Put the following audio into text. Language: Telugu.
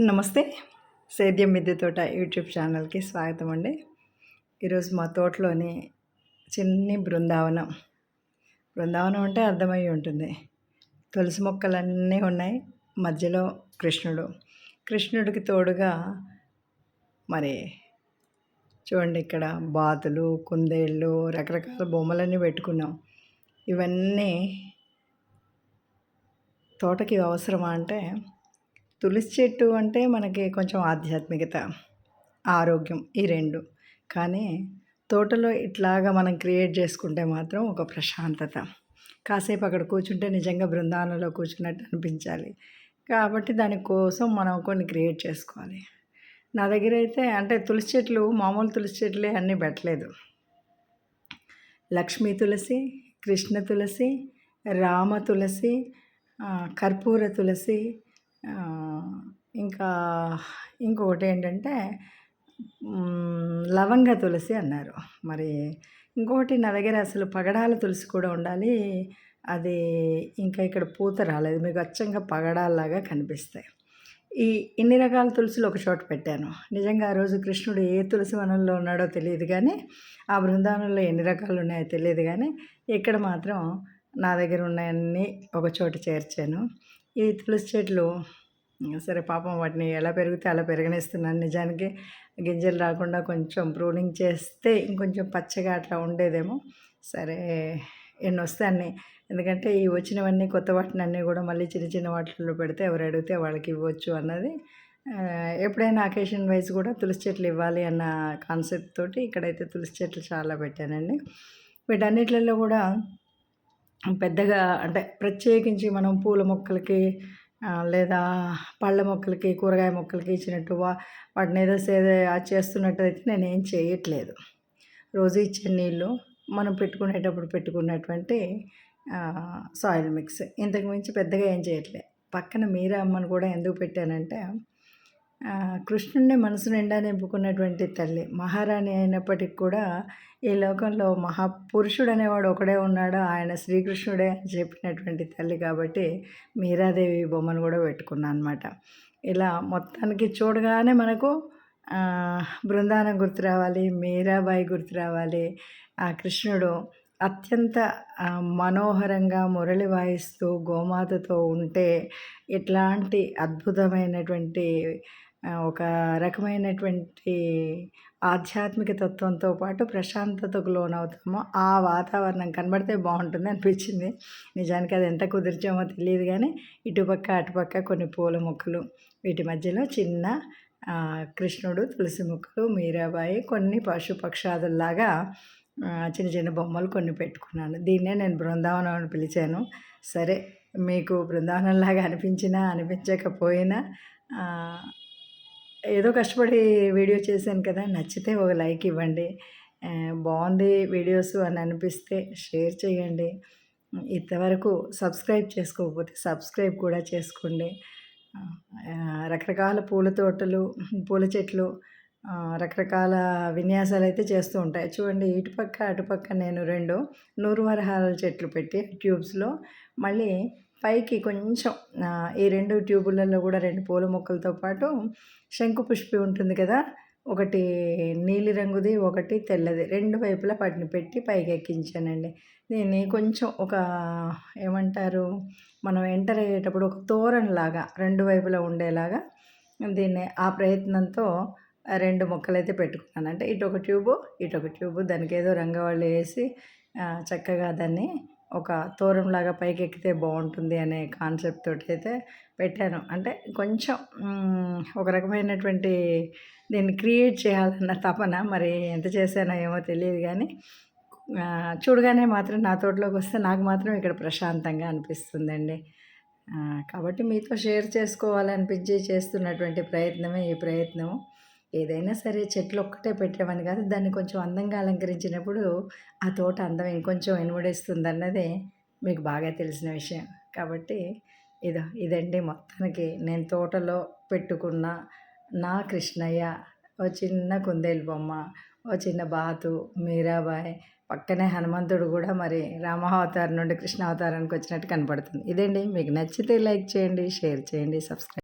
నమస్తే. సేద్యం మిద్దె తోట యూట్యూబ్ ఛానల్కి స్వాగతం అండి. ఈరోజు మా తోటలోని చిన్ని బృందావనం. బృందావనం అంటే అర్థమై ఉంటుంది. తులసి మొక్కలన్నీ ఉన్నాయి. మధ్యలో కృష్ణుడు. కృష్ణుడికి తోడుగా మరి చూడండి ఇక్కడ బాతులు కుందేళ్ళు రకరకాల బొమ్మలన్నీ పెట్టుకున్నాం. ఇవన్నీ తోటకి అవసరమా అంటే తులసి చెట్టు అంటే మనకి కొంచెం ఆధ్యాత్మికత ఆరోగ్యం ఈ రెండు. కానీ తోటలో ఇట్లాగా మనం క్రియేట్ చేసుకుంటే మాత్రం ఒక ప్రశాంతత. కాసేపు అక్కడ కూర్చుంటే నిజంగా బృందాలలో కూర్చున్నట్టు అనిపించాలి. కాబట్టి దానికోసం మనం కొన్ని క్రియేట్ చేసుకోవాలి. నా దగ్గర అయితే అంటే తులసి చెట్లు మామూలు తులసి చెట్లే అన్నీ పెట్టలేదు. లక్ష్మీ తులసి కృష్ణ తులసి రామ తులసి కర్పూర తులసి ఇంకా ఇంకొకటి ఏంటంటే లవంగ తులసి అన్నారు. మరి ఇంకొకటి నా దగ్గర అసలు పగడాల తులసి కూడా ఉండాలి. అది ఇంకా ఇక్కడ పూత రాలేదు. మీకు అచ్చంగా పగడాల్లాగా కనిపిస్తాయి. ఈ ఇన్ని రకాల తులసిలు ఒక చోట పెట్టాను. నిజంగా ఆ రోజు కృష్ణుడు ఏ తులసి వనంలో ఉన్నాడో తెలియదు కానీ ఆ బృందావనంలో ఎన్ని రకాలు ఉన్నాయో తెలియదు కానీ ఇక్కడ మాత్రం నా దగ్గర ఉన్నాయన్నీ ఒక చోట చేర్చాను. ఈ తులసి చెట్లు సరే పాపం వాటిని ఎలా పెరిగితే అలా పెరగనిస్తున్నాను. నిజానికి గింజలు రాకుండా కొంచెం ప్రూనింగ్ చేస్తే ఇంకొంచెం పచ్చగా అట్లా ఉండేదేమో. సరే ఎన్ని వస్తే అన్నీ ఎందుకంటే ఈ వచ్చినవన్నీ కొత్త వాటిని అన్నీ కూడా మళ్ళీ చిన్న చిన్న వాటిల్లో పెడితే ఎవరు అడిగితే వాళ్ళకి ఇవ్వచ్చు అన్నది. ఎప్పుడైనా అకేషన్ వైజ్ కూడా తులసి చెట్లు ఇవ్వాలి అన్న కాన్సెప్ట్ తోటి ఇక్కడైతే తులసి చెట్లు చాలా పెట్టానండి. వీటన్నిటిలో కూడా పెద్దగా అంటే ప్రత్యేకించి మనం పూల మొక్కలకి లేదా పళ్ళ మొక్కలకి కూరగాయ మొక్కలకి ఇచ్చినట్టు వా వాటిని ఏదో సేద చేస్తున్నట్టు అయితే నేను ఏం చేయట్లేదు. రోజు ఇచ్చే నీళ్ళు మనం పెట్టుకునేటప్పుడు పెట్టుకున్నటువంటి సాయిల్ మిక్స్. ఇంతకు మించి పెద్దగా ఏం చేయట్లేదు పక్కన మీరా అమ్మను కూడా ఎందుకు పెట్టానంటే కృష్ణుడిని మనసు నిండా నింపుకున్నటువంటి తల్లి మహారాణి అయినప్పటికి కూడా ఈ లోకంలో మహాపురుషుడు అనేవాడు ఒకడే ఉన్నాడు. ఆయన శ్రీకృష్ణుడే అని చెప్పినటువంటి తల్లి కాబట్టి మీరాదేవి బొమ్మను కూడా పెట్టుకున్నాను అనమాట ఇలా మొత్తానికి చూడగానే మనకు బృందానం గుర్తు రావాలి మీరాబాయి గుర్తు రావాలి. ఆ కృష్ణుడు అత్యంత మనోహరంగా మురళి వాయిస్తూ గోమాతతో ఉంటే ఇట్లాంటి అద్భుతమైనటువంటి ఒక రకమైనటువంటి ఆధ్యాత్మిక తత్వంతో పాటు ప్రశాంతతకు లోనవుతామో ఆ వాతావరణం కనబడితే బాగుంటుంది అనిపించింది. నిజానికి అది ఎంత కుదిర్చామో తెలియదు కానీ ఇటుపక్క అటుపక్క కొన్ని పూల మొక్కలు వీటి మధ్యలో చిన్న కృష్ణుడు తులసి మొక్కలు మీరాబాయి కొన్ని పశు పక్షాదుల్లాగా చిన్న చిన్న బొమ్మలు కొన్ని పెట్టుకున్నాను. దీన్నే నేను బృందావనం అని పిలిచాను. సరే మీకు బృందావనంలాగా అనిపించినా అనిపించకపోయినా ఏదో కష్టపడి వీడియో చేశాను కదా నచ్చితే ఒక లైక్ ఇవ్వండి. బాగుంది వీడియోస్ అని అనిపిస్తే షేర్ చేయండి. ఇంతవరకు సబ్స్క్రైబ్ చేసుకోకపోతే సబ్స్క్రైబ్ కూడా చేసుకోండి. రకరకాల పూల తోటలు పూల చెట్లు రకరకాల విన్యాసాలు అయితే చేస్తూ ఉంటాయి. చూడండి ఇటుపక్క అటుపక్క నేను రెండు నూరు వరహాల చెట్లు పెట్టి ట్యూబ్స్లో మళ్ళీ పైకి కొంచెం ఈ రెండు ట్యూబులలో కూడా రెండు పూల మొక్కలతో పాటు శంకు పుష్పి ఉంటుంది కదా ఒకటి నీలిరంగుది ఒకటి తెల్లది. రెండు వైపులా వాటిని పెట్టి పైకి ఎక్కించానండి. దీన్ని కొంచెం ఒక ఏమంటారు మనం ఎంటర్ అయ్యేటప్పుడు ఒక తోరణలాగా రెండు వైపులా ఉండేలాగా దీన్ని ఆ ప్రయత్నంతో రెండు మొక్కలైతే పెట్టుకున్నాను అంటే ఇటు ఒక ట్యూబు ఇటు ఒక ట్యూబు దానికి ఏదో రంగవాళ్ళు వేసి చక్కగా దాన్ని ఒక తోరంలాగా పైకి ఎక్కితే బాగుంటుంది అనే కాన్సెప్ట్ తోటి అయితే పెట్టాను. అంటే కొంచెం ఒక రకమైనటువంటి దీన్ని క్రియేట్ చేయాలన్న తపన మరి ఎంత చేశానో ఏమో తెలియదు కానీ చూడగానే మాత్రం నా తోటలోకి వస్తే నాకు మాత్రం ఇక్కడ ప్రశాంతంగా అనిపిస్తుందండి. కాబట్టి మీతో షేర్ చేసుకోవాలనిపించి చేస్తున్నటువంటి ప్రయత్నమే ఈ ప్రయత్నము. ఏదైనా సరే చెట్లు ఒక్కటే పెట్టామని కాదు దాన్ని కొంచెం అందంగా అలంకరించినప్పుడు ఆ తోట అందం ఇంకొంచెం ఇనుమడిస్తుంది అన్నదే మీకు బాగా తెలిసిన విషయం. కాబట్టి ఇదో ఇదండి మొత్తానికి నేను తోటలో పెట్టుకున్న నా కృష్ణయ్య ఓ చిన్న కుందేలు బొమ్మ ఓ చిన్న బాతు మీరాబాయ్ పక్కనే హనుమంతుడు కూడా మరి రామావతారం నుండి కృష్ణ అవతారానికి వచ్చినట్టు కనపడుతుంది. ఇదండి మీకు నచ్చితే లైక్ చేయండి షేర్ చేయండి సబ్స్క్రైబ్